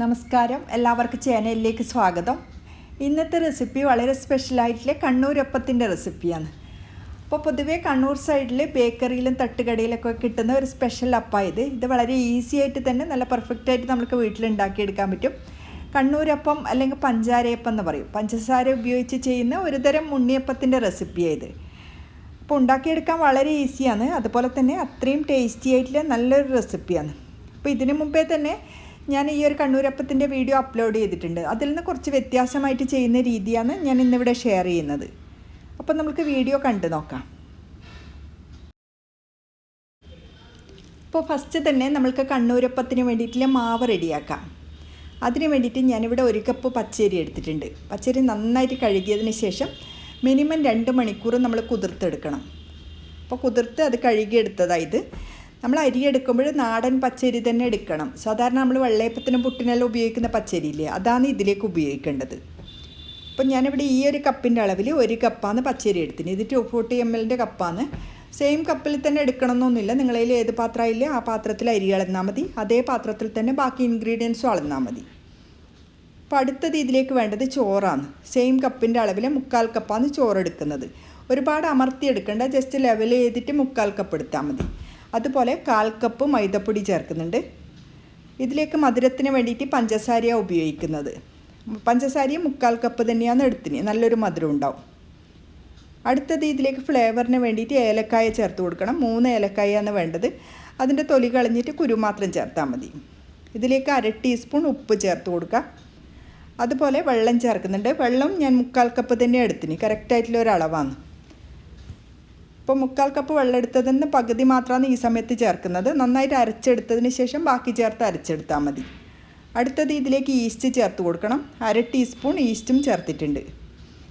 നമസ്കാരം. എല്ലാവർക്കും ചാനലിലേക്ക് സ്വാഗതം. ഇന്നത്തെ റെസിപ്പി വളരെ സ്പെഷ്യലായിട്ടുള്ള കണ്ണൂരപ്പത്തിന്റെ റെസിപ്പിയാണ്. അപ്പോൾ പൊതുവേ കണ്ണൂർ സൈഡിൽ ബേക്കറിയിലും തട്ടുകടയിലൊക്കെ കിട്ടുന്ന ഒരു സ്പെഷ്യൽ അപ്പായത് ഇത്. വളരെ ഈസി ആയിട്ട് തന്നെ നല്ല പെർഫെക്റ്റ് ആയിട്ട് നമുക്ക് വീട്ടിലുണ്ടാക്കിയെടുക്കാൻ പറ്റും. കണ്ണൂരപ്പം അല്ലെങ്കിൽ പഞ്ചാരയപ്പം എന്ന് പറയും. പഞ്ചസാര ഉപയോഗിച്ച് ചെയ്യുന്ന ഒരുതരം ഉണ്ണിയപ്പത്തിന്റെ റെസിപ്പിയായത് അപ്പോൾ ഉണ്ടാക്കിയെടുക്കാൻ വളരെ ഈസിയാണ് അതുപോലെ തന്നെ അത്രയും ടേസ്റ്റി ആയിട്ടുള്ള നല്ലൊരു റെസിപ്പിയാണ് അപ്പോൾ ഇതിനു മുമ്പേ തന്നെ ഞാൻ ഈ ഒരു കണ്ണൂരപ്പത്തിന്റെ വീഡിയോ അപ്ലോഡ് ചെയ്തിട്ടുണ്ട്. അതിൽ നിന്ന് കുറച്ച് വ്യത്യാസമായിട്ട് ചെയ്യുന്ന രീതിയാണ് ഞാൻ ഇന്നിവിടെ ഷെയർ ചെയ്യുന്നത്. അപ്പം നമുക്ക് വീഡിയോ കണ്ടു നോക്കാം. അപ്പോൾ ഫസ്റ്റ് തന്നെ നമ്മൾക്ക് കണ്ണൂരപ്പത്തിന് വേണ്ടിയിട്ടുള്ള മാവ് റെഡിയാക്കാം. അതിന് വേണ്ടിയിട്ട് ഞാനിവിടെ ഒരു കപ്പ് പച്ചരി എടുത്തിട്ടുണ്ട്. പച്ചരി നന്നായിട്ട് കഴുകിയതിന് ശേഷം മിനിമം രണ്ട് മണിക്കൂർ നമ്മൾ കുതിർത്തെടുക്കണം. അപ്പോൾ കുതിർത്ത് അത് കഴുകിയെടുത്തതായത് നമ്മൾ അരി എടുക്കുമ്പോൾ നാടൻ പച്ചരി തന്നെ എടുക്കണം. സാധാരണ നമ്മൾ വെള്ളയപ്പത്തിനും പുട്ടിനെല്ലാം ഉപയോഗിക്കുന്ന പച്ചരി ഇല്ലേ? അതാണ് ഇതിലേക്ക് ഉപയോഗിക്കേണ്ടത്. അപ്പം ഞാനിവിടെ ഈ ഒരു കപ്പിന്റെ അളവിൽ ഒരു കപ്പാണ് പച്ചരി എടുത്തിന്. ഇത് ടു ഫോർട്ടി എം എല്ലിന്റെ കപ്പാണ്. സെയിം കപ്പിൽ തന്നെ എടുക്കണമെന്നൊന്നുമില്ല. നിങ്ങളതിൽ ഏത് പാത്രമായില്ല ആ പാത്രത്തിൽ അരി അളന്നാൽ മതി. അതേ പാത്രത്തിൽ തന്നെ ബാക്കി ഇൻഗ്രീഡിയൻസും അളന്നാൽ മതി. അപ്പോൾ അടുത്തത് ഇതിലേക്ക് വേണ്ടത് ചോറാണ്. സെയിം കപ്പിന്റെ അളവിൽ മുക്കാൽ കപ്പാണ് ചോറ് എടുക്കുന്നത്. ഒരുപാട് അമർത്തി എടുക്കേണ്ട. ജസ്റ്റ് ലെവൽ ചെയ്തിട്ട് മുക്കാൽ കപ്പ് എടുത്താൽ മതി. അതുപോലെ കാൽ കപ്പ് മൈദപ്പൊടി ചേർക്കുന്നുണ്ട്. ഇതിലേക്ക് മധുരത്തിന് വേണ്ടിയിട്ട് പഞ്ചസാരയാണ് ഉപയോഗിക്കുന്നത്. പഞ്ചസാരയും മുക്കാൽ കപ്പ് തന്നെയാണ് എടുത്തിന്. നല്ലൊരു മധുരം ഉണ്ടാവും. അടുത്തത് ഇതിലേക്ക് ഫ്ലേവറിന് വേണ്ടിയിട്ട് ഏലക്കായ ചേർത്ത് കൊടുക്കണം. മൂന്ന് ഏലക്കായാണ് വേണ്ടത്. അതിന്റെ തൊലി കളഞ്ഞിട്ട് കുരു മാത്രം ചേർത്താൽ മതി. ഇതിലേക്ക് അര ടീസ്പൂൺ ഉപ്പ് ചേർത്ത് കൊടുക്കുക. അതുപോലെ വെള്ളം ചേർക്കുന്നുണ്ട്. വെള്ളം ഞാൻ മുക്കാൽ കപ്പ് തന്നെ എടുത്തിന്. കറക്റ്റായിട്ടുള്ള ഒരു അളവാണ്. ഇപ്പോൾ മുക്കാൽ കപ്പ് വെള്ളം എടുത്തതിന് പകുതി മാത്രമാണ് ഈ സമയത്ത് ചേർക്കുന്നത്. നന്നായിട്ട് അരച്ചെടുത്തതിന് ശേഷം ബാക്കി ചേർത്ത് അരച്ചെടുത്താൽ മതി. അടുത്തത് ഇതിലേക്ക് ഈസ്റ്റ് ചേർത്ത് കൊടുക്കണം. അര ടീസ്പൂൺ ഈസ്റ്റും ചേർത്തിട്ടുണ്ട്.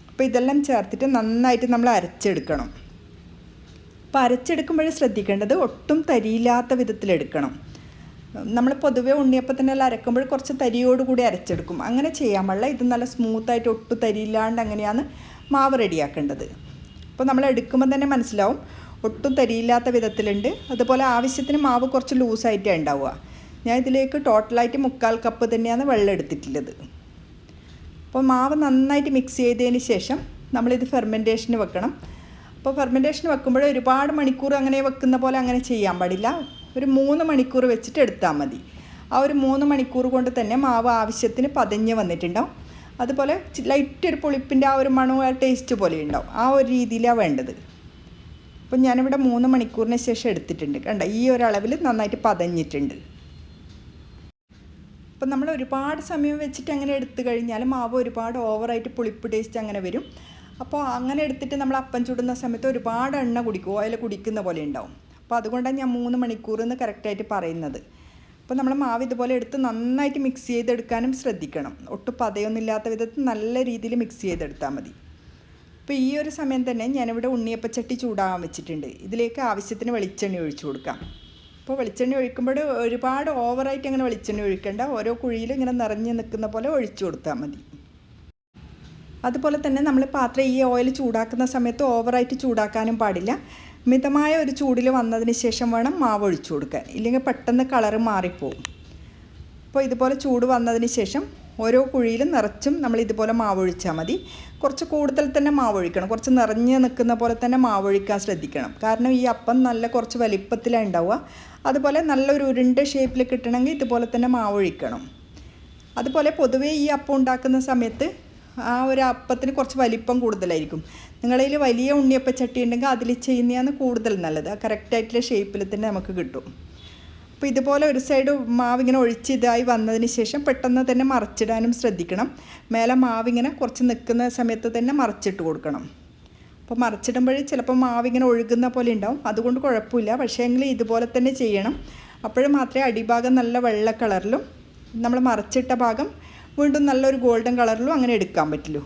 അപ്പോൾ ഇതെല്ലാം ചേർത്തിട്ട് നന്നായിട്ട് നമ്മൾ അരച്ചെടുക്കണം. അപ്പോൾ അരച്ചെടുക്കുമ്പോൾ ശ്രദ്ധിക്കേണ്ടത് ഒട്ടും തരിയില്ലാത്ത വിധത്തിലെടുക്കണം നമ്മൾ പൊതുവെ ഉണ്ണിയപ്പത്തിനെല്ലാം അരക്കുമ്പോൾ കുറച്ച് തരിയോടുകൂടി അരച്ചെടുക്കും. അങ്ങനെ ചെയ്യാൻ പാടില്ല. ഇത് നല്ല സ്മൂത്തായിട്ട് ഒട്ടും തരിയില്ലാണ്ട് അങ്ങനെയാണ് മാവ് റെഡിയാക്കേണ്ടത് അപ്പോൾ നമ്മൾ എടുക്കുമ്പോൾ തന്നെ മനസ്സിലാവും. ഒട്ടും തരിയില്ലാത്ത വിധത്തിലുണ്ട്. അതുപോലെ ആവശ്യത്തിന് മാവ് കുറച്ച് ലൂസായിട്ടാണ് ഉണ്ടാവുക. ഞാൻ ഇതിലേക്ക് ടോട്ടലായിട്ട് മുക്കാൽ കപ്പ് തന്നെയാണ് വെള്ളം എടുത്തിട്ടുള്ളത്. അപ്പോൾ മാവ് നന്നായിട്ട് മിക്സ് ചെയ്തതിന് ശേഷം നമ്മളിത് ഫെർമെന്റേഷന് വെക്കണം. അപ്പോൾ ഫെർമെന്റേഷന് വെക്കുമ്പോൾ ഒരുപാട് മണിക്കൂർ അങ്ങനെ വെക്കുന്ന പോലെ അങ്ങനെ ചെയ്യാൻ പാടില്ല. ഒരു മൂന്ന് മണിക്കൂർ വെച്ചിട്ട് എടുത്താൽ മതി. ആ ഒരു മൂന്ന് മണിക്കൂർ കൊണ്ട് തന്നെ മാവ് ആവശ്യത്തിന് പതഞ്ഞ് വന്നിട്ടുണ്ടാവും. അതുപോലെ ലൈറ്റ് ഒരു പുളിപ്പിന്റെ ആ ഒരു മണവും ആ ടേസ്റ്റ് പോലെ ഉണ്ടാവും. ആ ഒരു രീതിയിലാണ് വേണ്ടത്. അപ്പം ഞാനിവിടെ മൂന്ന് മണിക്കൂറിന് ശേഷം എടുത്തിട്ടുണ്ട്. കണ്ട? ഈ ഒരളവിൽ നന്നായിട്ട് പതഞ്ഞിട്ടുണ്ട്. അപ്പം നമ്മൾ ഒരുപാട് സമയം വെച്ചിട്ട് അങ്ങനെ എടുത്തു കഴിഞ്ഞാൽ മാവ് ഒരുപാട് ഓവറായിട്ട് പുളിപ്പ് ടേസ്റ്റ് അങ്ങനെ വരും. അപ്പോൾ അങ്ങനെ എടുത്തിട്ട് നമ്മൾ അപ്പം ചുടുന്ന സമയത്ത് ഒരുപാട് എണ്ണ കുടിക്കും. ഓയിൽ കുടിക്കുന്ന പോലെ ഉണ്ടാവും. അപ്പോൾ അതുകൊണ്ടാണ് ഞാൻ മൂന്ന് മണിക്കൂർ എന്ന് കറക്റ്റായിട്ട് പറയുന്നത്. അപ്പോൾ നമ്മൾ മാവ് ഇതുപോലെ എടുത്ത് നന്നായിട്ട് മിക്സ് ചെയ്തെടുക്കാനും ശ്രദ്ധിക്കണം. ഒട്ടും പതയൊന്നുമില്ലാത്ത വിധത്തിൽ നല്ല രീതിയിൽ മിക്സ് ചെയ്തെടുത്താൽ മതി. അപ്പോൾ ഈ ഒരു സമയം തന്നെ ഞാനിവിടെ ഉണ്ണിയപ്പച്ചട്ടി ചൂടാകാൻ വെച്ചിട്ടുണ്ട്. ഇതിലേക്ക് ആവശ്യത്തിന് വെളിച്ചെണ്ണ ഒഴിച്ചു കൊടുക്കാം. അപ്പോൾ വെളിച്ചെണ്ണ ഒഴിക്കുമ്പോൾ ഒരുപാട് ഓവറായിട്ട് അങ്ങനെ വെളിച്ചെണ്ണ ഒഴിക്കേണ്ട. ഓരോ കുഴിയിലും ഇങ്ങനെ നിറഞ്ഞ് നിൽക്കുന്ന പോലെ ഒഴിച്ചു കൊടുത്താൽ മതി. അതുപോലെ തന്നെ നമ്മൾ പാത്രം ഈ ഓയിൽ ചൂടാക്കുന്ന സമയത്ത് ഓവറായിട്ട് ചൂടാക്കാനും പാടില്ല. മിതമായ ഒരു ചൂടിൽ വന്നതിന് ശേഷം വേണം മാവ് ഒഴിച്ചു കൊടുക്കാൻ. ഇല്ലെങ്കിൽ പെട്ടെന്ന് കളറ് മാറിപ്പോവും. അപ്പോൾ ഇതുപോലെ ചൂട് വന്നതിന് ശേഷം ഓരോ കുഴിയിലും നിറച്ചും നമ്മൾ ഇതുപോലെ മാവ് ഒഴിച്ചാൽ മതി. കുറച്ച് കൂടുതൽ തന്നെ മാവ് ഒഴിക്കണം കുറച്ച് നിറഞ്ഞ് നിൽക്കുന്ന പോലെ തന്നെ മാവ് ഒഴിക്കാൻ ശ്രദ്ധിക്കണം. കാരണം ഈ അപ്പം നല്ല കുറച്ച് വലിപ്പത്തിലാണ് ഉണ്ടാവുക. അതുപോലെ നല്ലൊരു ഉരുണ്ട ഷേപ്പിൽ കിട്ടണമെങ്കിൽ ഇതുപോലെ തന്നെ മാവ് ഒഴിക്കണം അതുപോലെ പൊതുവേ ഈ അപ്പം ഉണ്ടാക്കുന്ന സമയത്ത് ആ ഒരു അപ്പത്തിന് കുറച്ച് വലിപ്പം കൂടുതലായിരിക്കും. നിങ്ങളതിൽ വലിയ ഉണ്ണിയപ്പച്ചട്ടി ഉണ്ടെങ്കിൽ അതിൽ ചെയ്യുന്നതാണ് കൂടുതൽ നല്ലത്. കറക്റ്റായിട്ടുള്ള ഷേപ്പിൽ തന്നെ നമുക്ക് കിട്ടും. അപ്പോൾ ഇതുപോലെ ഒരു സൈഡ് മാവ് ഇങ്ങനെ ഒഴിച്ച് ഇതായി വന്നതിന് ശേഷം പെട്ടെന്ന് തന്നെ മറിച്ചിടാനും ശ്രദ്ധിക്കണം. മേലെ മാവിങ്ങനെ കുറച്ച് നിൽക്കുന്ന സമയത്ത് തന്നെ മറിച്ചിട്ട് കൊടുക്കണം. അപ്പോൾ മറിച്ചിടുമ്പോഴേ ചിലപ്പോൾ മാവിങ്ങനെ ഒഴുകുന്ന പോലെ ഉണ്ടാവും. അതുകൊണ്ട് കുഴപ്പമില്ല. പക്ഷേ എങ്കിൽ ഇതുപോലെ തന്നെ ചെയ്യണം. അപ്പോഴും മാത്രമേ അടിഭാഗം നല്ല വെള്ള കളറിലും നമ്മൾ മറിച്ചിട്ട ഭാഗം വീണ്ടും നല്ലൊരു ഗോൾഡൻ കളറിലും അങ്ങനെ എടുക്കാൻ പറ്റുള്ളൂ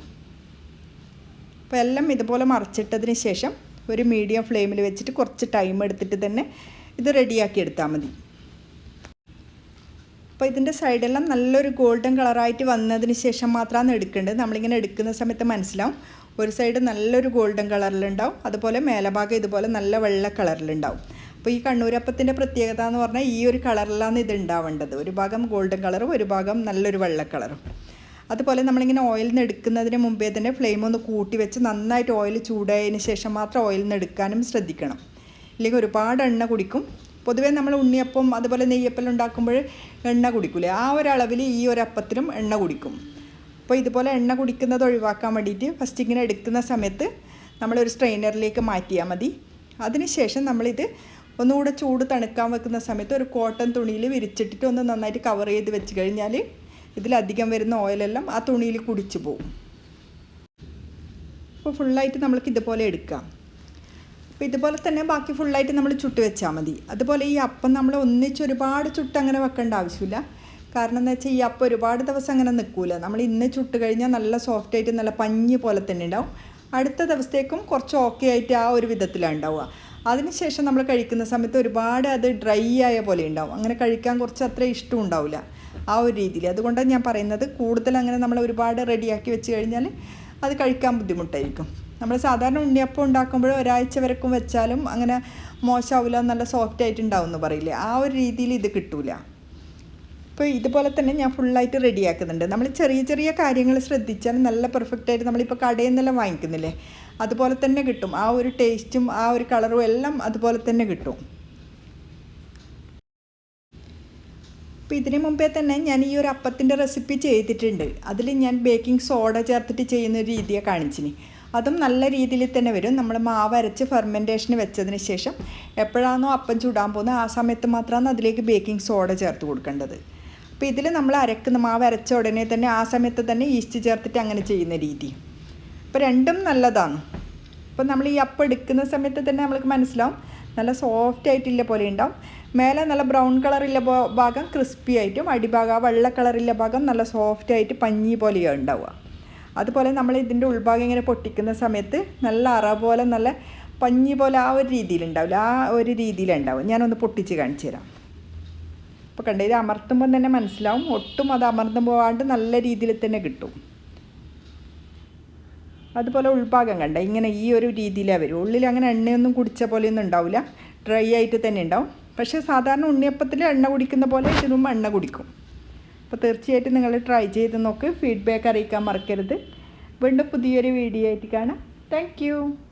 അപ്പോൾ എല്ലാം ഇതുപോലെ മറിച്ചിട്ടതിന് ശേഷം ഒരു മീഡിയം ഫ്ലെയിമിൽ വെച്ചിട്ട് കുറച്ച് ടൈം എടുത്തിട്ട് തന്നെ ഇത് റെഡിയാക്കി എടുത്താൽ മതി. അപ്പോൾ ഇതിന്റെ സൈഡെല്ലാം നല്ലൊരു ഗോൾഡൻ കളറായിട്ട് വന്നതിന് ശേഷം മാത്രമാണ് എടുക്കേണ്ടത്. നമ്മളിങ്ങനെ എടുക്കുന്ന സമയത്ത് മനസ്സിലാവും ഒരു സൈഡ് നല്ലൊരു ഗോൾഡൻ കളറിലുണ്ടാവും അതുപോലെ മേലഭാഗം ഇതുപോലെ നല്ല വെള്ള കളറിലുണ്ടാവും അപ്പോൾ ഈ കണ്ണൂരപ്പത്തിന്റെ പ്രത്യേകത എന്ന് പറഞ്ഞാൽ ഈ ഒരു കളറിലാണ് ഇത് ഉണ്ടാവേണ്ടത്. ഒരു ഭാഗം ഗോൾഡൻ കളറും ഒരു ഭാഗം നല്ലൊരു വെള്ള കളറും. അതുപോലെ നമ്മളിങ്ങനെ ഓയിലിൽ നിന്ന് എടുക്കുന്നതിന് മുമ്പേ തന്നെ ഫ്ലെയിം ഒന്ന് കൂട്ടി വെച്ച് നന്നായിട്ട് ഓയിൽ ചൂടായതിന് ശേഷം മാത്രം ഓയിലിൽ നിന്ന് എടുക്കാനും ശ്രദ്ധിക്കണം. ഇല്ലെങ്കിൽ ഒരുപാട് എണ്ണ കുടിക്കും. പൊതുവേ നമ്മൾ ഉണ്ണിയപ്പം അതുപോലെ നെയ്യപ്പം ഉണ്ടാക്കുമ്പോൾ എണ്ണ കുടിക്കില്ലേ ആ ഒരളവിൽ ഈ ഒരു അപ്പത്തിനും എണ്ണ കുടിക്കും. അപ്പോൾ ഇതുപോലെ എണ്ണ കുടിക്കുന്നത് ഒഴിവാക്കാൻ വേണ്ടിയിട്ട് ഫസ്റ്റ് ഇങ്ങനെ എടുക്കുന്ന സമയത്ത് നമ്മളൊരു സ്ട്രെയിനറിലേക്ക് മാറ്റിയാൽ മതി. അതിനുശേഷം നമ്മളിത് ഒന്നുകൂടെ ചൂട് തണുക്കാൻ വെക്കുന്ന സമയത്ത് ഒരു കോട്ടൺ തുണിയിൽ വിരിച്ചിട്ടിട്ട് ഒന്ന് നന്നായിട്ട് കവർ ചെയ്ത് വെച്ച് കഴിഞ്ഞാൽ ഇതിലധികം വരുന്ന ഓയിലെല്ലാം ആ തുണിയിൽ കുടിച്ചു പോകും അപ്പോൾ ഫുള്ളായിട്ട് നമ്മൾക്ക് ഇതുപോലെ എടുക്കാം. അപ്പോൾ ഇതുപോലെ തന്നെ ബാക്കി ഫുള്ളായിട്ട് നമ്മൾ ചുട്ട് വെച്ചാൽ മതി. അതുപോലെ ഈ അപ്പം നമ്മൾ ഒന്നിച്ച് ഒരുപാട് ചുട്ട് അങ്ങനെ വെക്കേണ്ട ആവശ്യമില്ല. കാരണം എന്താ വെച്ചാൽ ഈ അപ്പം ഒരുപാട് ദിവസം അങ്ങനെ നിൽക്കില്ല നമ്മൾ ഇന്ന് ചുട്ട് കഴിഞ്ഞാൽ നല്ല സോഫ്റ്റ് ആയിട്ട് നല്ല പഞ്ഞി പോലെ തന്നെ ഉണ്ടാവും. അടുത്ത ദിവസത്തേക്കും കുറച്ച് ഓക്കെ ആയിട്ട് ആ ഒരു വിധത്തിലാണ് ഉണ്ടാവുക. അതിനുശേഷം നമ്മൾ കഴിക്കുന്ന സമയത്ത് ഒരുപാട് അത് ഡ്രൈ ആയ പോലെ ഉണ്ടാവും. അങ്ങനെ കഴിക്കാൻ കുറച്ച് അത്ര ഇഷ്ടം ഉണ്ടാവില്ല. ആ ഒരു രീതിയിൽ. അതുകൊണ്ടാണ് ഞാൻ പറയുന്നത് കൂടുതൽ അങ്ങനെ നമ്മൾ ഒരുപാട് റെഡിയാക്കി വെച്ച് കഴിഞ്ഞാൽ അത് കഴിക്കാൻ ബുദ്ധിമുട്ടായിരിക്കും. നമ്മൾ സാധാരണ ഉണ്ണിയപ്പം ഉണ്ടാക്കുമ്പോൾ ഒരാഴ്ച വരക്കും വെച്ചാലും അങ്ങനെ മോശമാവില്ല നല്ല സോഫ്റ്റ് ആയിട്ട് ഉണ്ടാവും എന്ന് പറയില്ലേ? ആ ഒരു രീതിയിൽ ഇത് കിട്ടൂല. അപ്പോൾ ഇതുപോലെ തന്നെ ഞാൻ ഫുള്ളായിട്ട് റെഡിയാക്കുന്നുണ്ട് നമ്മൾ ചെറിയ ചെറിയ കാര്യങ്ങൾ ശ്രദ്ധിച്ചാൽ നല്ല പെർഫെക്റ്റ് ആയിട്ട് നമ്മളിപ്പോൾ കടയിൽ നിന്നെല്ലാം വാങ്ങിക്കുന്നില്ലേ? അതുപോലെ തന്നെ കിട്ടും. ആ ഒരു ടേസ്റ്റും ആ ഒരു കളറും എല്ലാം അതുപോലെ തന്നെ കിട്ടും. അപ്പോൾ ഇതിന് മുമ്പേ തന്നെ ഞാൻ ഈ ഒരു അപ്പത്തിന്റെ റെസിപ്പി ചെയ്തിട്ടുണ്ട്. അതിൽ ഞാൻ ബേക്കിംഗ് സോഡ ചേർത്തിട്ട് ചെയ്യുന്ന ഒരു രീതിയെ കാണിച്ചിന്. അതും നല്ല രീതിയിൽ തന്നെ വരും. നമ്മൾ മാവ് അരച്ച് ഫെർമെന്റേഷന് വെച്ചതിന് ശേഷം എപ്പോഴാണോ അപ്പം ചൂടാൻ പോകുന്നത് ആ സമയത്ത് മാത്രമാണ് അതിലേക്ക് ബേക്കിംഗ് സോഡ ചേർത്ത് കൊടുക്കേണ്ടത്. അപ്പോൾ ഇതിൽ നമ്മൾ അരക്കുന്ന മാവ് അരച്ച ഉടനെ തന്നെ ആ സമയത്ത് തന്നെ ഈസ്റ്റ് ചേർത്തിട്ട് അങ്ങനെ ചെയ്യുന്ന രീതി. അപ്പോൾ രണ്ടും നല്ലതാണ്. അപ്പോൾ നമ്മൾ ഈ അപ്പം എടുക്കുന്ന സമയത്ത് തന്നെ നമ്മൾക്ക് മനസ്സിലാവും. നല്ല സോഫ്റ്റ് ആയിട്ടില്ല പോലെ ഉണ്ടാവും. മേലെ നല്ല ബ്രൗൺ കളറില്ല ഭാഗം ക്രിസ്പി ആയിട്ടും അടിഭാഗം വെള്ള കളറില്ല ഭാഗം നല്ല സോഫ്റ്റ് ആയിട്ട് പഞ്ഞി പോലെയാണ് ഉണ്ടാവുക. അതുപോലെ നമ്മൾ ഇതിന്റെ ഉൾഭാഗം ഇങ്ങനെ പൊട്ടിക്കുന്ന സമയത്ത് നല്ല അറ പോലെ നല്ല പഞ്ഞി പോലെ ആ ഒരു രീതിയിലുണ്ടാവില്ല ആ ഒരു രീതിയിലുണ്ടാവും ഞാനൊന്ന് പൊട്ടിച്ച് കാണിച്ചു തരാം. അപ്പോൾ കണ്ടത് അമർത്തുമ്പോൾ തന്നെ മനസ്സിലാവും. ഒട്ടും അത് അമർന്നു പോകാണ്ട് നല്ല രീതിയിൽ തന്നെ കിട്ടും. അതുപോലെ ഉൾഭാഗം കണ്ട ഇങ്ങനെ ഈ ഒരു രീതിയിലേ വരും. ഉള്ളിൽ അങ്ങനെ എണ്ണയൊന്നും കുടിച്ച പോലെയൊന്നും ഉണ്ടാവില്ല ഡ്രൈ ആയിട്ട് തന്നെ ഉണ്ടാവും. പക്ഷേ സാധാരണ ഉണ്ണിയപ്പത്തിൽ എണ്ണ കുടിക്കുന്ന പോലെ ഇതിനും എണ്ണ കുടിക്കും. അപ്പോൾ തീർച്ചയായിട്ടും നിങ്ങൾ ട്രൈ ചെയ്ത് നോക്ക്. ഫീഡ്ബാക്ക് അറിയിക്കാൻ മറക്കരുത്. വീണ്ടും പുതിയൊരു വീഡിയോ ആയിട്ട് കാണാം. താങ്ക്